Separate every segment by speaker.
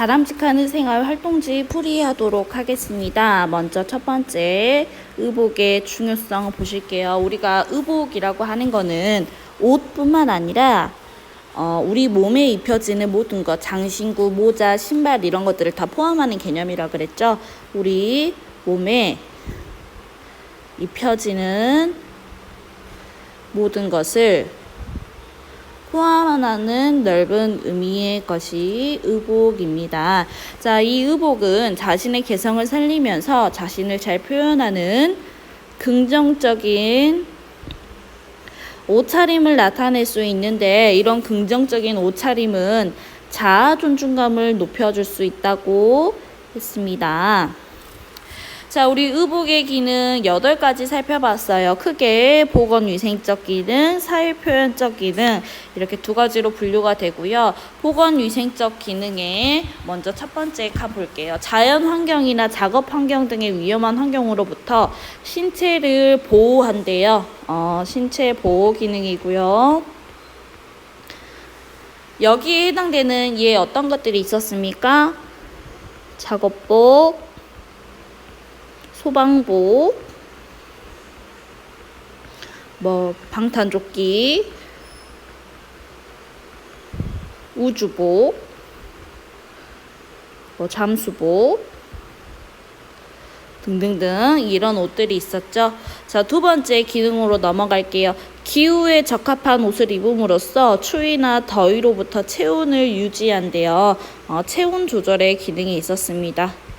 Speaker 1: 바람직한 생활 활동지 풀이하도록 하겠습니다. 먼저 첫 번째 의복의 중요성 보실게요. 우리가 의복이라고 하는 거는 옷뿐만 아니라 어, 우리 몸에 입혀지는 모든 것, 장신구, 모자, 신발 이런 것들을 다 포함하는 개념이라 그랬죠. 우리 몸에 입혀지는 모든 것을 포함하는 넓은 의미의 것이 의복입니다. 자, 이 의복은 자신의 개성을 살리면서 자신을 잘 표현하는 긍정적인 옷차림을 나타낼 수 있는데 이런 긍정적인 옷차림은 자아 존중감을 높여줄 수 있다고 했습니다. 자, 우리 의복의 기능 8가지 살펴봤어요. 크게 보건위생적 기능, 사회표현적 기능 이렇게 두 가지로 분류가 되고요. 보건위생적 기능에 먼저 첫 번째 가볼게요. 자연 환경이나 작업 환경 등의 위험한 환경으로부터 신체를 보호한대요. 어, 신체 보호 기능이고요. 여기에 해당되는 예 어떤 것들이 있었습니까? 작업복, 소방복, 뭐 방탄조끼, 우주복, 뭐 잠수복 등등등 이런 옷들이 있었죠. 자, 두 번째 기능으로 넘어갈게요. 기후에 적합한 옷을 입음으로써 추위나 더위로부터 체온을 유지한대요. 어, 체온 조절의 기능이 있었습니다.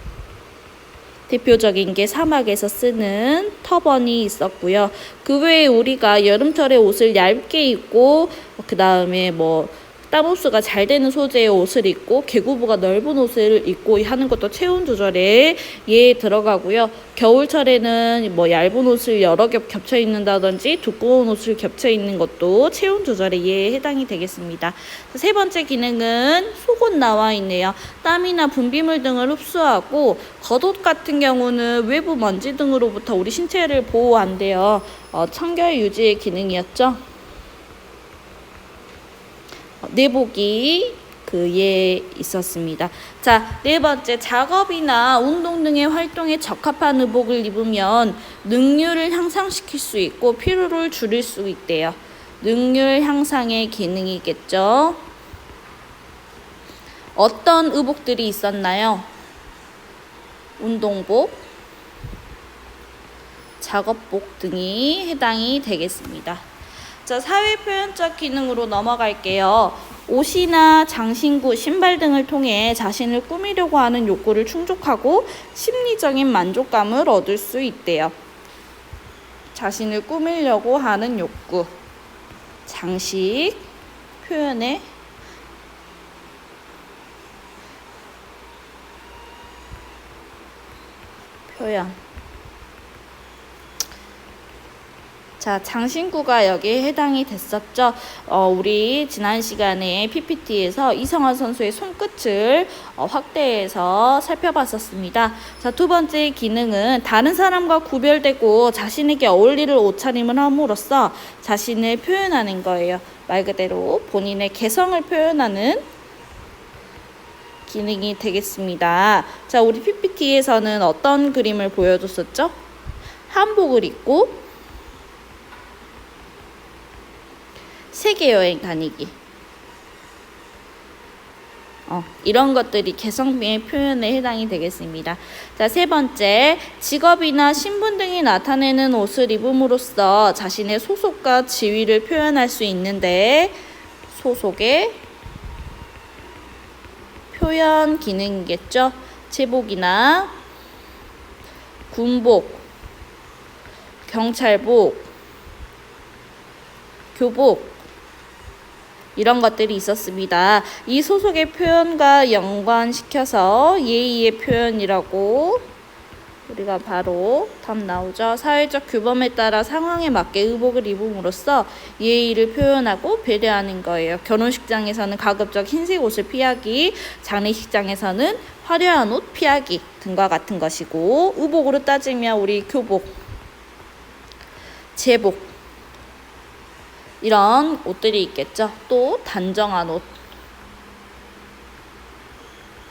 Speaker 1: 대표적인 게 사막에서 쓰는 터번이 있었고요. 그 외에 우리가 여름철에 옷을 얇게 입고 그 다음에 뭐 땀 흡수가 잘 되는 소재의 옷을 입고 개구부가 넓은 옷을 입고 하는 것도 체온 조절에 예 들어가고요. 겨울철에는 뭐 얇은 옷을 여러 겹 겹쳐 입는다든지 두꺼운 옷을 겹쳐 입는 것도 체온 조절에 예 해당이 되겠습니다. 세 번째 기능은 속옷 나와 있네요. 땀이나 분비물 등을 흡수하고 겉옷 같은 경우는 외부 먼지 등으로부터 우리 신체를 보호한대요. 어, 청결 유지의 기능이었죠. 어, 내복이 그에 있었습니다. 자, 네 번째 작업이나 운동 등의 활동에 적합한 의복을 입으면 능률을 향상시킬 수 있고 피로를 줄일 수 있대요. 능률 향상의 기능이겠죠. 어떤 의복들이 있었나요? 운동복, 작업복 등이 해당이 되겠습니다. 자, 사회 표현적 기능으로 넘어갈게요. 옷이나 장신구, 신발 등을 통해 자신을 꾸미려고 하는 욕구를 충족하고 심리적인 만족감을 얻을 수 있대요. 자신을 꾸미려고 하는 욕구, 장식, 표현의 표현. 자, 장신구가 여기에 해당이 됐었죠. 어, 우리 지난 시간에 PPT에서 이성환 선수의 손끝을 어, 확대해서 살펴봤었습니다. 자, 두 번째 기능은 다른 사람과 구별되고 자신에게 어울리는 옷차림을 함으로써 자신을 표현하는 거예요. 말 그대로 본인의 개성을 표현하는 기능이 되겠습니다. 자, 우리 PPT에서는 어떤 그림을 보여줬었죠? 한복을 입고 세계 여행 다니기. 어, 이런 것들이 개성의 표현에 해당이 되겠습니다. 자, 세 번째, 직업이나 신분 등이 나타내는 옷을 입음으로써 자신의 소속과 지위를 표현할 수 있는데, 소속의 표현 기능이겠죠. 제복이나 군복, 경찰복, 교복, 이런 것들이 있었습니다. 이 소속의 표현과 연관시켜서 예의의 표현이라고 우리가 바로 답 나오죠. 사회적 규범에 따라 상황에 맞게 의복을 입음으로써 예의를 표현하고 배려하는 거예요. 결혼식장에서는 가급적 흰색 옷을 피하기, 장례식장에서는 화려한 옷 피하기 등과 같은 것이고 의복으로 따지면 우리 교복, 제복 이런 옷들이 있겠죠. 또 단정한 옷.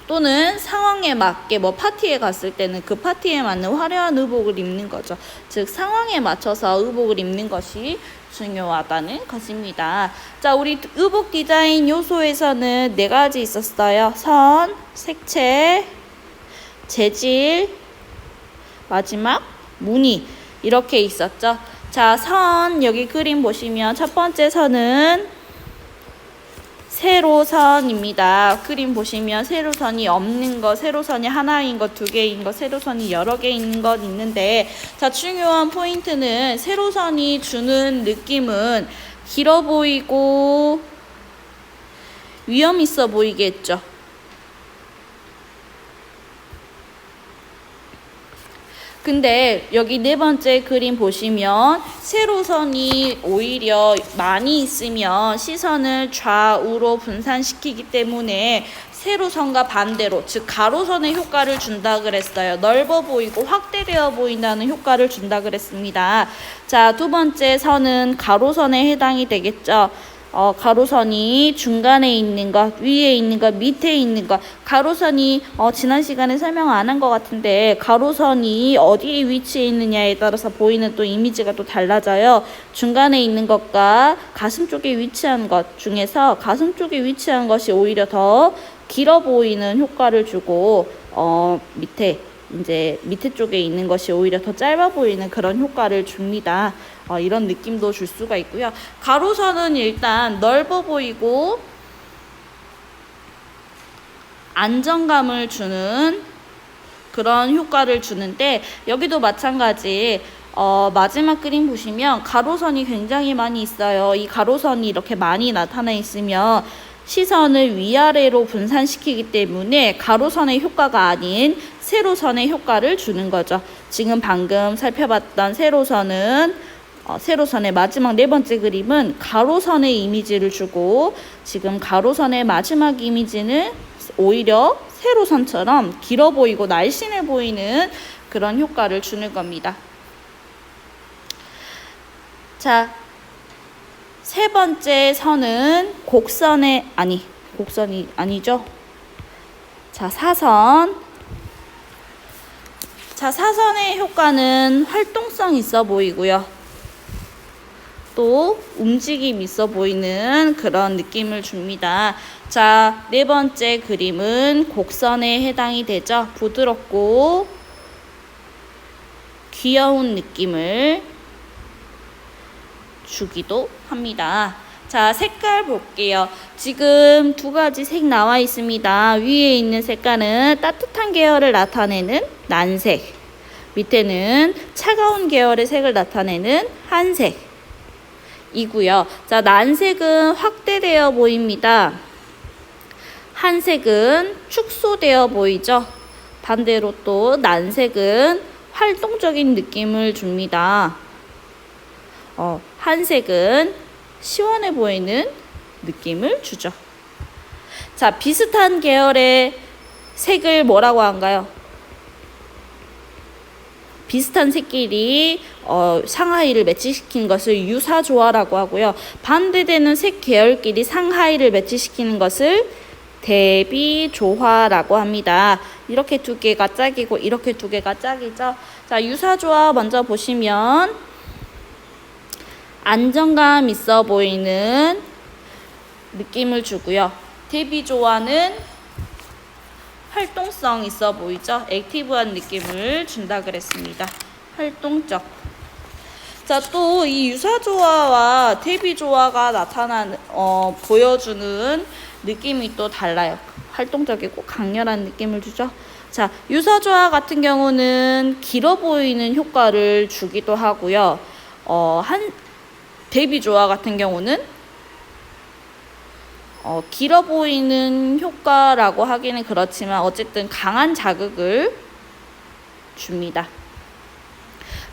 Speaker 1: 또는 상황에 맞게 뭐 파티에 갔을 때는 그 파티에 맞는 화려한 의복을 입는 거죠. 즉 상황에 맞춰서 의복을 입는 것이 중요하다는 것입니다. 자, 우리 의복 디자인 요소에서는 네 가지 있었어요. 선, 색채, 재질, 마지막 무늬 이렇게 있었죠. 자, 선 여기 그림 보시면 첫 번째 선은 세로선입니다. 그림 보시면 세로선이 없는 거, 세로선이 하나인 것, 두 개인 것, 세로선이 여러 개 있는 것 있는데, 자, 중요한 포인트는 세로선이 주는 느낌은 길어 보이고 위험 있어 보이겠죠. 근데 여기 네 번째 그림 보시면 세로선이 오히려 많이 있으면 시선을 좌우로 분산시키기 때문에 세로선과 반대로 즉 가로선의 효과를 준다 그랬어요. 넓어 보이고 확대되어 보인다는 효과를 준다 그랬습니다. 자, 두 번째 선은 가로선에 해당이 되겠죠. 어, 가로선이 중간에 있는 것, 위에 있는 것, 밑에 있는 것. 가로선이 어, 지난 시간에 설명 안 한 것 같은데 가로선이 어디에 위치해 있느냐에 따라서 보이는 또 이미지가 또 달라져요. 중간에 있는 것과 가슴 쪽에 위치한 것 중에서 가슴 쪽에 위치한 것이 오히려 더 길어 보이는 효과를 주고 어, 밑에 이제 밑에 쪽에 있는 것이 오히려 더 짧아 보이는 그런 효과를 줍니다. 어, 이런 느낌도 줄 수가 있고요. 가로선은 일단 넓어 보이고 안정감을 주는 그런 효과를 주는데 여기도 마찬가지 어, 마지막 그림 보시면 가로선이 굉장히 많이 있어요. 이 가로선이 이렇게 많이 나타나 있으면 시선을 위아래로 분산시키기 때문에 가로선의 효과가 아닌 세로선의 효과를 주는 거죠. 지금 방금 살펴봤던 세로선은 어, 세로선의 마지막 네 번째 그림은 가로선의 이미지를 주고 지금 가로선의 마지막 이미지는 오히려 세로선처럼 길어 보이고 날씬해 보이는 그런 효과를 주는 겁니다. 자, 세 번째 선은 곡선의 아니 곡선이 아니죠. 자 사선. 자 사선의 효과는 활동성 있어 보이고요. 또 움직임 있어 보이는 그런 느낌을 줍니다. 자, 네 번째 그림은 곡선에 해당이 되죠. 부드럽고 귀여운 느낌을 주기도 합니다. 자, 색깔 볼게요. 지금 두 가지 색 나와 있습니다. 위에 있는 색깔은 따뜻한 계열을 나타내는 난색. 밑에는 차가운 계열의 색을 나타내는 한색. 이고요. 자, 난색은 확대되어 보입니다. 한색은 축소되어 보이죠. 반대로 또 난색은 활동적인 느낌을 줍니다. 어, 한색은 시원해 보이는 느낌을 주죠. 자, 비슷한 계열의 색을 뭐라고 한가요? 비슷한 색끼리 어, 상하이를 매치시키는 것을 유사조화라고 하고요. 반대되는 색 계열끼리 상하이를 매치시키는 것을 대비조화라고 합니다. 이렇게 두 개가 짝이고 이렇게 두 개가 짝이죠. 자, 유사조화 먼저 보시면 안정감 있어 보이는 느낌을 주고요. 대비조화는 활동성 있어 보이죠? 액티브한 느낌을 준다 그랬습니다. 활동적. 자, 또 이 유사조화와 대비조화가 나타나는, 어, 보여주는 느낌이 또 달라요. 활동적이고 강렬한 느낌을 주죠. 자, 유사조화 같은 경우는 길어 보이는 효과를 주기도 하고요. 어, 한, 대비조화 같은 경우는 어, 길어 보이는 효과라고 하기는 그렇지만 어쨌든 강한 자극을 줍니다.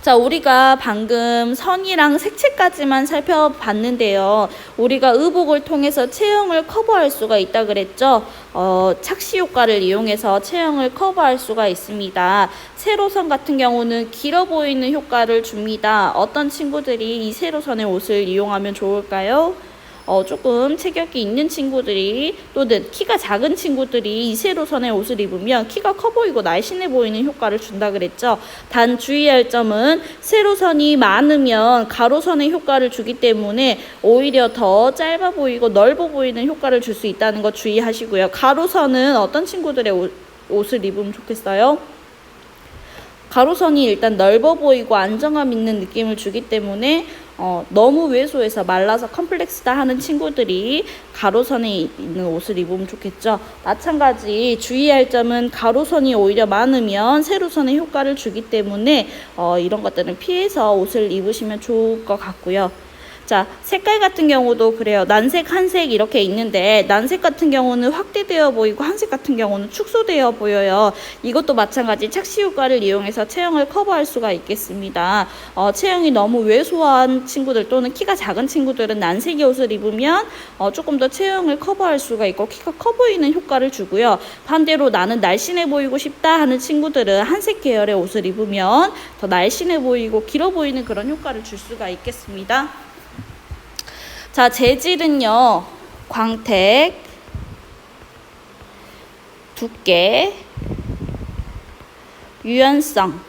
Speaker 1: 자, 우리가 방금 선이랑 색채까지만 살펴봤는데요. 우리가 의복을 통해서 체형을 커버할 수가 있다 그랬죠. 어, 착시 효과를 이용해서 체형을 커버할 수가 있습니다. 세로선 같은 경우는 길어 보이는 효과를 줍니다. 어떤 친구들이 이 세로선의 옷을 이용하면 좋을까요? 어, 조금 체격이 있는 친구들이 또는 키가 작은 친구들이 이 세로선의 옷을 입으면 키가 커 보이고 날씬해 보이는 효과를 준다 그랬죠. 단 주의할 점은 세로선이 많으면 가로선의 효과를 주기 때문에 오히려 더 짧아 보이고 넓어 보이는 효과를 줄 수 있다는 거 주의하시고요. 가로선은 어떤 친구들의 옷, 옷을 입으면 좋겠어요? 가로선이 일단 넓어 보이고 안정감 있는 느낌을 주기 때문에 어, 너무 왜소해서 말라서 컴플렉스다 하는 친구들이 가로선에 있는 옷을 입으면 좋겠죠. 마찬가지 주의할 점은 가로선이 오히려 많으면 세로선의 효과를 주기 때문에 어, 이런 것들은 피해서 옷을 입으시면 좋을 것 같고요. 자, 색깔 같은 경우도 그래요. 난색, 한색 이렇게 있는데 난색 같은 경우는 확대되어 보이고 한색 같은 경우는 축소되어 보여요. 이것도 마찬가지 착시 효과를 이용해서 체형을 커버할 수가 있겠습니다. 어, 체형이 너무 왜소한 친구들 또는 키가 작은 친구들은 난색의 옷을 입으면 어, 조금 더 체형을 커버할 수가 있고 키가 커 보이는 효과를 주고요. 반대로 나는 날씬해 보이고 싶다 하는 친구들은 한색 계열의 옷을 입으면 더 날씬해 보이고 길어 보이는 그런 효과를 줄 수가 있겠습니다. 자, 재질은요. 광택, 두께, 유연성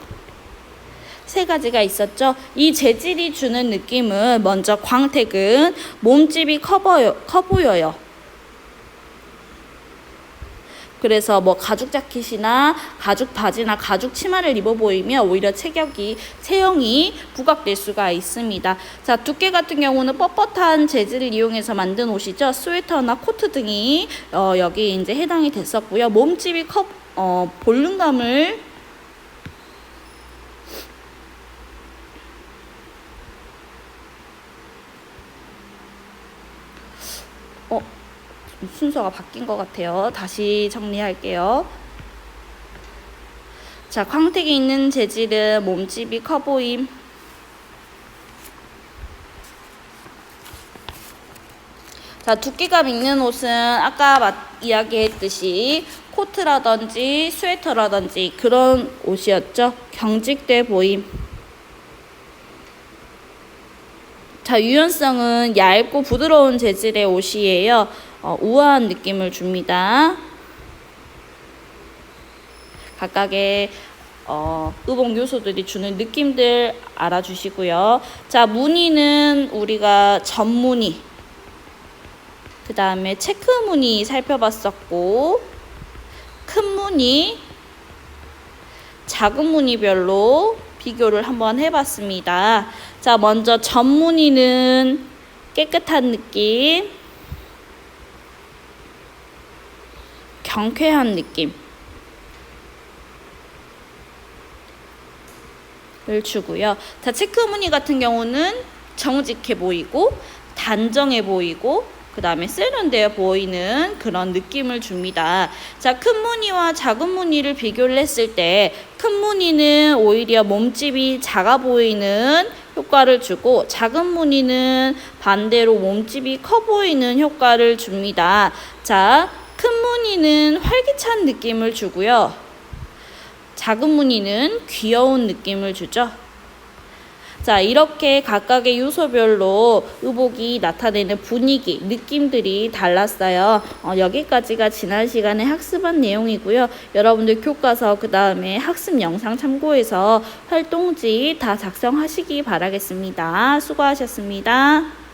Speaker 1: 세 가지가 있었죠. 이 재질이 주는 느낌은 먼저 광택은 몸집이 커, 보여, 커 보여요. 그래서 뭐 가죽 자켓이나 가죽 바지나 가죽 치마를 입어 보이면 오히려 체격이 체형이 부각될 수가 있습니다. 자 두께 같은 경우는 뻣뻣한 재질을 이용해서 만든 옷이죠. 스웨터나 코트 등이 어, 여기 이제 해당이 됐었고요. 몸집이 커 어, 볼륨감을 어, 순서가 바뀐 것 같아요. 다시 정리할게요. 자, 광택이 있는 재질은 몸집이 커 보임. 자, 두께감 있는 옷은 아까 마- 이야기했듯이 코트라든지 스웨터라든지 그런 옷이었죠. 경직돼 보임. 자, 유연성은 얇고 부드러운 재질의 옷이에요. 어, 우아한 느낌을 줍니다. 각각의 어, 의복 요소들이 주는 느낌들 알아주시고요. 자, 무늬는 우리가 전무늬, 그 다음에 체크 무늬 살펴봤었고, 큰 무늬, 작은 무늬별로 비교를 한번 해봤습니다. 자, 먼저 전무늬는 깨끗한 느낌, 경쾌한 느낌. 을 주고요. 자, 체크 무늬 같은 경우는 정직해 보이고 단정해 보이고 그 다음에 세련되어 보이는 그런 느낌을 줍니다. 자, 큰 무늬와 작은 무늬를 비교를 했을 때 큰 무늬는 오히려 몸집이 작아 보이는 효과를 주고 작은 무늬는 반대로 몸집이 커 보이는 효과를 줍니다. 자, 큰 무늬는 활기찬 느낌을 주고요. 작은 무늬는 귀여운 느낌을 주죠. 자, 이렇게 각각의 요소별로 의복이 나타내는 분위기, 느낌들이 달랐어요. 어, 여기까지가 지난 시간에 학습한 내용이고요. 여러분들 교과서 그 다음에 학습 영상 참고해서 활동지 다 작성하시기 바라겠습니다. 수고하셨습니다.